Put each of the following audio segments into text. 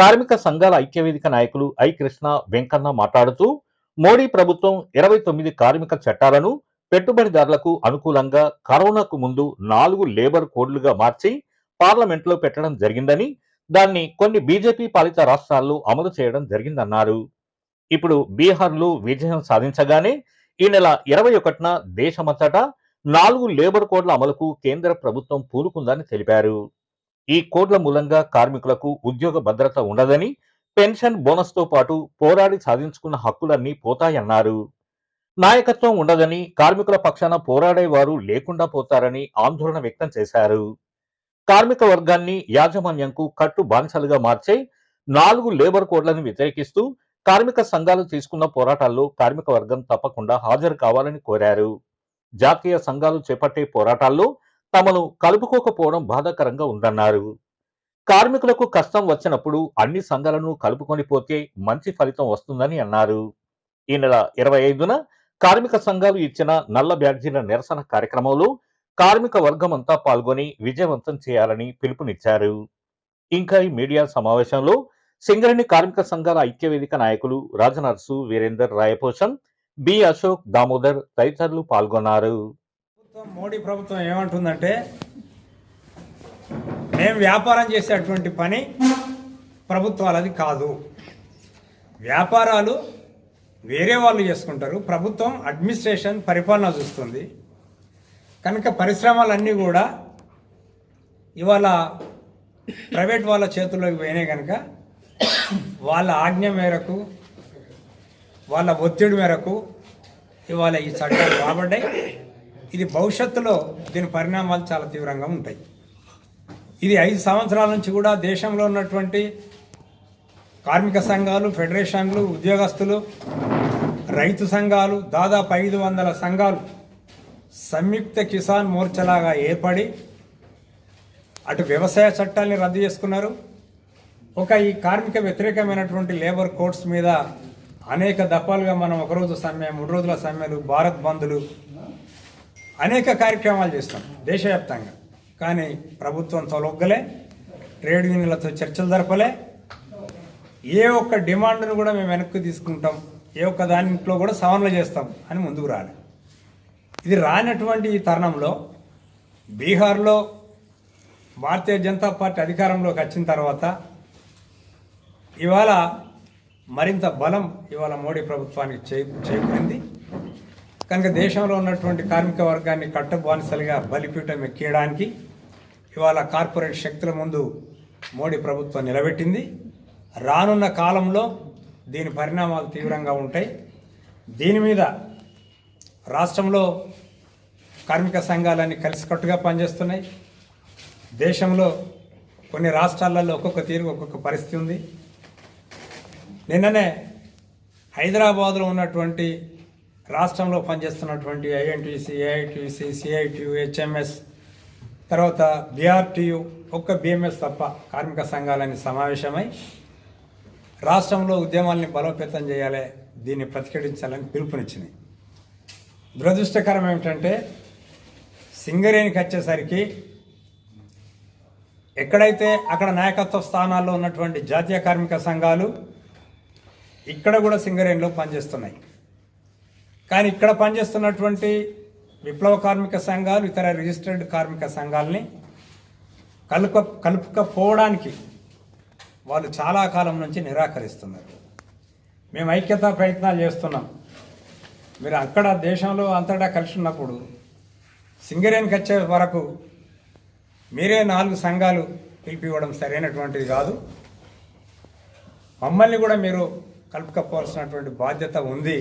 కార్మిక సంఘాల ఐక్యవేదిక నాయకులు ఐ కృష్ణ వెంకన్న మాట్లాడుతూ మోడీ ప్రభుత్వం ఇరవై తొమ్మిది కార్మిక చట్టాలను పెట్టుబడిదారులకు అనుకూలంగా కరోనాకు ముందు నాలుగు లేబర్ కోడ్లుగా మార్చి పార్లమెంట్లో పెట్టడం జరిగిందని దాన్ని కొన్ని బీజేపీ పాలిత రాష్ట్రాల్లో అమలు చేయడం జరిగిందన్నారు. ఇప్పుడు బీహార్లో విజయం సాధించగానే ఈ నెల ఇరవై ఒకటిన దేశమంతటా నాలుగు లేబర్ కోడ్ల అమలుకు కేంద్ర ప్రభుత్వం పూనుకుందని తెలిపారు. ఈ కోడ్ల మూలంగా కార్మికులకు ఉద్యోగ భద్రత ఉండదని పెన్షన్ బోనస్తో పాటు పోరాడి సాధించుకున్న హక్కులన్నీ పోతాయన్నారు. నాయకత్వం ఉండదని కార్మికుల పక్షాన పోరాడేవారు లేకుండా పోతారని ఆందోళన వ్యక్తం చేశారు. కార్మిక వర్గాన్ని యాజమాన్యంకు కట్టు బానిసలుగా మార్చే నాలుగు లేబర్ కోడ్లను వ్యతిరేకిస్తూ కార్మిక సంఘాలు తీసుకున్న పోరాటాల్లో కార్మిక వర్గం తప్పకుండా హాజరు కావాలని కోరారు. జాతీయ సంఘాలు చేపట్టే పోరాటాల్లో తమను కలుపుకోకపోవడం బాధాకరంగా ఉందన్నారు. కార్మికులకు కష్టం వచ్చినప్పుడు అన్ని సంఘాలను కలుపుకొని పోతే మంచి ఫలితం వస్తుందని అన్నారు. ఈ నెల ఇరవై ఐదున కార్మిక సంఘాలు ఇచ్చిన నల్ల బ్యాడ్జీల నిరసన కార్యక్రమంలో కార్మిక వర్గమంతా పాల్గొని విజయవంతం చేయాలని పిలుపునిచ్చారు. ఇంకా ఈ మీడియా సమావేశంలో సింగరేణి కార్మిక సంఘాల ఐక్యవేదిక నాయకులు రాజనర్సు వీరేందర్ రాయపోషన్ బి అశోక్ దామోదర్ తదితరులు పాల్గొన్నారు. ప్రభుత్వం మోడీ ప్రభుత్వం ఏమంటుందంటే మేము వ్యాపారం చేసేటువంటి పని ప్రభుత్వాలది కాదు. వ్యాపారాలు వేరే వాళ్ళు చేసుకుంటారు. ప్రభుత్వం అడ్మినిస్ట్రేషన్ పరిపాలన చూస్తుంది. కనుక పరిశ్రమలన్నీ కూడా ఇవాళ ప్రైవేట్ వాళ్ళ చేతుల్లోకి పోయినాయి కనుక వాళ్ళ ఆజ్ఞ మేరకు వాళ్ళ ఒత్తిడి మేరకు ఇవాళ ఈ చట్టాలు రాబడ్డాయి. ఇది భవిష్యత్తులో దీని పరిణామాలు చాలా తీవ్రంగా ఉంటాయి. ఇది ఐదు సంవత్సరాల నుంచి కూడా దేశంలో ఉన్నటువంటి కార్మిక సంఘాలు ఫెడరేషన్లు ఉద్యోగస్తులు రైతు సంఘాలు దాదాపు ఐదు వందల సంఘాలు సంయుక్త కిసాన్ మోర్చలాగా ఏర్పడి అటు వ్యవసాయ చట్టాల్ని రద్దు చేసుకున్నారు. ఒక ఈ కార్మిక వ్యతిరేకమైనటువంటి లేబర్ కోడ్స్ మీద అనేక దఫాలుగా మనం ఒకరోజు సమ్మె మూడు రోజుల సమ్మెలు భారత్ బంద్లు అనేక కార్యక్రమాలు చేస్తాం దేశవ్యాప్తంగా. కానీ ప్రభుత్వం తొలొగ్గలే ట్రేడ్ యూనియన్లతో చర్చలు జరపలే. ఏ ఒక్క డిమాండ్ను కూడా మేము వెనక్కి తీసుకుంటాం ఏ ఒక్క దానిలో కూడా సవరణ చేస్తాం అని ముందుకు రాలి. ఇది రానటువంటి ఈ తరుణంలో బీహార్లో భారతీయ జనతా పార్టీ అధికారంలోకి వచ్చిన తర్వాత ఇవాళ మరింత బలం ఇవాళ మోడీ ప్రభుత్వానికి చేకూరింది. కనుక దేశంలో ఉన్నటువంటి కార్మిక వర్గాన్ని కట్టబానిసలుగా బలిపీఠం ఎక్కియడానికి ఇవాళ కార్పొరేట్ శక్తుల ముందు మోడీ ప్రభుత్వం నిలబెట్టింది. రానున్న కాలంలో దీని పరిణామాలు తీవ్రంగా ఉంటాయి. దీని మీద రాష్ట్రంలో కార్మిక సంఘాలన్నీ కలిసికట్టుగా పనిచేస్తున్నాయి. దేశంలో కొన్ని రాష్ట్రాలలో ఒక్కొక్క తీరు ఒక్కొక్క పరిస్థితి ఉంది. నిన్ననే హైదరాబాద్లో ఉన్నటువంటి రాష్ట్రంలో పనిచేస్తున్నటువంటి ఐఎన్టీసీ ఏఐటీసీ సిఐటియు హెచ్ఎంఎస్ తర్వాత బీఆర్టీయు ఒక్క బిఎంఎస్ తప్ప కార్మిక సంఘాలని సమావేశమై రాష్ట్రంలో ఉద్యమాల్ని బలోపేతం చేయాలి దీన్ని ప్రతిఘటించాలని పిలుపునిచ్చినాయి. దురదృష్టకరం ఏమిటంటే సింగరేణికి వచ్చేసరికి ఎక్కడైతే అక్కడ నాయకత్వ స్థానాల్లో ఉన్నటువంటి జాతీయ కార్మిక సంఘాలు ఇక్కడ కూడా సింగరేణిలో పనిచేస్తున్నాయి. కానీ ఇక్కడ పనిచేస్తున్నటువంటి విప్లవ కార్మిక సంఘాలు ఇతర రిజిస్టర్డ్ కార్మిక సంఘాలని కలుప కలుపుకపోవడానికి వాళ్ళు చాలా కాలం నుంచి నిరాకరిస్తున్నారు. మేము ఐక్యతా ప్రయత్నాలు చేస్తున్నాం. మీరు అక్కడ దేశంలో అంతటా కలిసి ఉన్నప్పుడు సింగరేణికి వచ్చే వరకు మీరే నాలుగు సంఘాలు పిలిపివ్వడం సరైనటువంటిది కాదు. మమ్మల్ని కూడా మీరు కలుపుకపోవాల్సినటువంటి బాధ్యత ఉంది.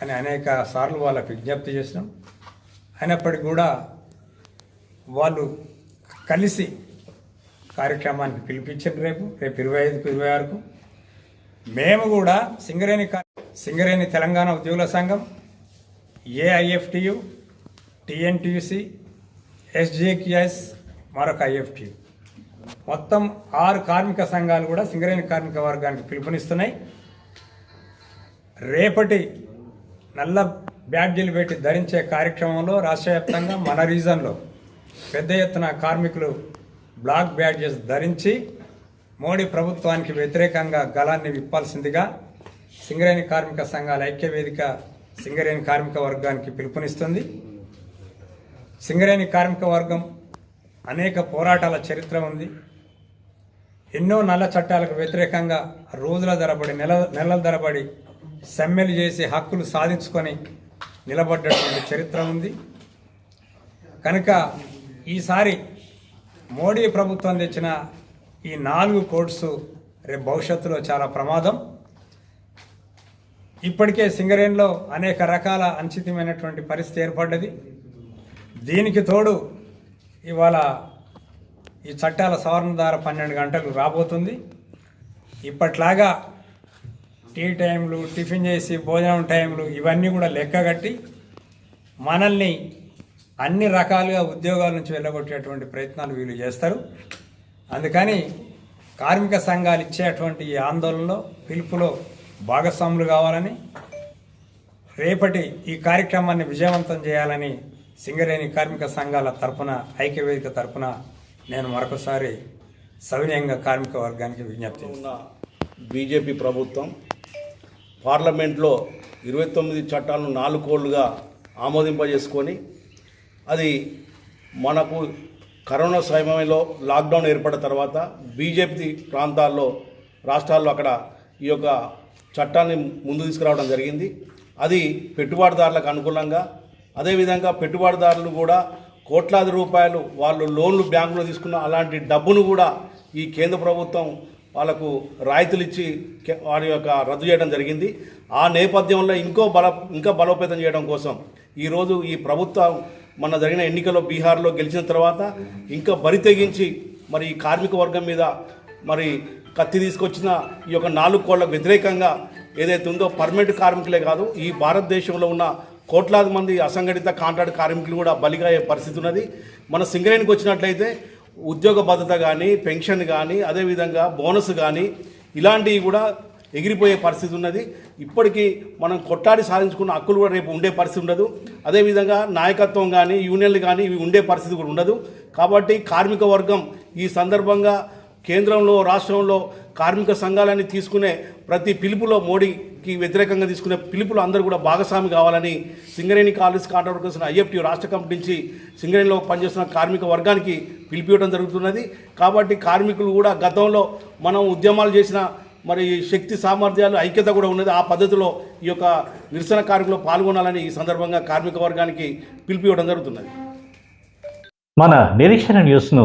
అని అనేక సార్లు వాళ్ళకి విజ్ఞప్తి చేసినాం. అయినప్పటికీ కూడా వాళ్ళు కలిసి కార్యక్రమానికి పిలిపించారు రేపు రేపు ఇరవై ఐదుకు ఇరవై ఆరుకు. మేము కూడా సింగరేణి సింగరేణి తెలంగాణ ఉద్యోగుల సంఘం ఏఐఎఫ్టియు టిఎన్టీయూసి ఎస్జేక్యూఎస్ మరొక ఐఎఫ్టియు. మొత్తం ఆరు కార్మిక సంఘాలు కూడా సింగరేణి కార్మిక వర్గానికి పిలుపునిస్తున్నాయి. రేపటి నల్ల బ్యాడ్జీలు పెట్టి ధరించే కార్యక్రమంలో రాష్ట్ర వ్యాప్తంగా మన రీజన్లో పెద్ద ఎత్తున కార్మికులు బ్లాక్ బ్యాడ్జెస్ ధరించి మోడీ ప్రభుత్వానికి వ్యతిరేకంగా గలాన్ని విప్పాల్సిందిగా సింగరేణి కార్మిక సంఘాల ఐక్య వేదిక సింగరేణి కార్మిక వర్గానికి పిలుపునిస్తుంది. సింగరేణి కార్మిక వర్గం అనేక పోరాటాల చరిత్ర ఉంది. ఎన్నో నల్ల చట్టాలకు వ్యతిరేకంగా రోజుల ధరబడి నెల నెలల ధరబడి సమ్మెలు చేసి హక్కులు సాధించుకొని నిలబడ్డటువంటి చరిత్ర ఉంది. కనుక ఈసారి మోడీ ప్రభుత్వం తెచ్చిన ఈ నాలుగు కోడ్స్ రేపు భవిష్యత్తులో చాలా ప్రమాదం. ఇప్పటికే సింగరేణిలో అనేక రకాల అంచితమైనటువంటి పరిస్థితి ఏర్పడ్డది. దీనికి తోడు ఇవాళ ఈ చట్టాల సవరణ ద్వారా పన్నెండు గంటలు రాబోతుంది. ఇప్పట్లాగా టీ టైంలు టిఫిన్ చేసి భోజనం టైంలు ఇవన్నీ కూడా లెక్కగట్టి మనల్ని అన్ని రకాలుగా ఉద్యోగాల నుంచి వెళ్ళగొట్టేటువంటి ప్రయత్నాలు వీళ్ళు చేస్తారు. అందుకని కార్మిక సంఘాలు ఇచ్చేటువంటి ఈ ఆందోళనలో పిలుపులో భాగస్వాములు కావాలని రేపటి ఈ కార్యక్రమాన్ని విజయవంతం చేయాలని సింగరేణి కార్మిక సంఘాల తరపున ఐక్యవేదిక తరపున నేను మరొకసారి సవినయంగా కార్మిక వర్గానికి విజ్ఞప్తి బీజేపీ ప్రభుత్వం పార్లమెంట్లో ఇరవై తొమ్మిది చట్టాలను నాలుగు కోళ్ళుగా ఆమోదింపజేసుకొని అది మనకు కరోనా సమయంలో లాక్డౌన్ ఏర్పడిన తర్వాత బీజేపీ ప్రాంతాల్లో రాష్ట్రాల్లో అక్కడ ఈ యొక్క చట్టాన్ని ముందు తీసుకురావడం జరిగింది. అది పెట్టుబడిదారులకు అనుకూలంగా అదేవిధంగా పెట్టుబడిదారులు కూడా కోట్లాది రూపాయలు వాళ్ళు లోన్లు బ్యాంకులో తీసుకున్న అలాంటి డబ్బును కూడా ఈ కేంద్ర ప్రభుత్వం వాళ్ళకు రాయితీలు ఇచ్చి వారి యొక్క రద్దు చేయడం జరిగింది. ఆ నేపథ్యంలో ఇంకో బల ఇంకా బలోపేతం చేయడం కోసం ఈరోజు ఈ ప్రభుత్వం మన జరిగిన ఎన్నికల్లో బీహార్లో గెలిచిన తర్వాత ఇంకా బరి తెగించి మరి ఈ కార్మిక వర్గం మీద మరి కత్తి తీసుకొచ్చిన ఈ యొక్క నాలుగు కోళ్ళకు వ్యతిరేకంగా ఏదైతే ఉందో పర్మనెంట్ కార్మికులే కాదు ఈ భారతదేశంలో ఉన్న కోట్లాది మంది అసంఘటిత కాంట్రాక్ట్ కార్మికులు కూడా బలిగా అయ్యే పరిస్థితి ఉన్నది. మన సింగరేణికి వచ్చినట్లయితే ఉద్యోగ భద్రత కానీ పెన్షన్ కానీ అదేవిధంగా బోనస్ కానీ ఇలాంటివి కూడా ఎగిరిపోయే పరిస్థితి ఉన్నది. ఇప్పటికీ మనం కొట్టాడి సాధించుకున్న హక్కులు కూడా రేపు ఉండే పరిస్థితి ఉండదు. అదేవిధంగా నాయకత్వం కానీ యూనియన్లు కానీ ఇవి ఉండే పరిస్థితి కూడా ఉండదు. కాబట్టి కార్మిక వర్గం ఈ సందర్భంగా కేంద్రంలో రాష్ట్రంలో కార్మిక సంఘాలన్నీ తీసుకునే ప్రతి పిలుపులో మోడీకి వ్యతిరేకంగా తీసుకునే పిలుపులో అందరూ కూడా భాగస్వామి కావాలని Singareni college contract workers IFT రాష్ట్ర కమిటీ నుంచి సింగరేణిలో పనిచేస్తున్న కార్మిక వర్గానికి పిలిపివ్వడం జరుగుతున్నది. కాబట్టి కార్మికులు కూడా గతంలో మనం ఉద్యమాలు చేసిన మరి శక్తి సామర్థ్యాలు ఐక్యత కూడా ఉన్నది. ఆ పద్ధతిలో ఈ యొక్క నిరసన కార్మికులు పాల్గొనాలని ఈ సందర్భంగా కార్మిక వర్గానికి పిలిపివ్వడం జరుగుతున్నది. మన నిరీక్షణ న్యూస్ను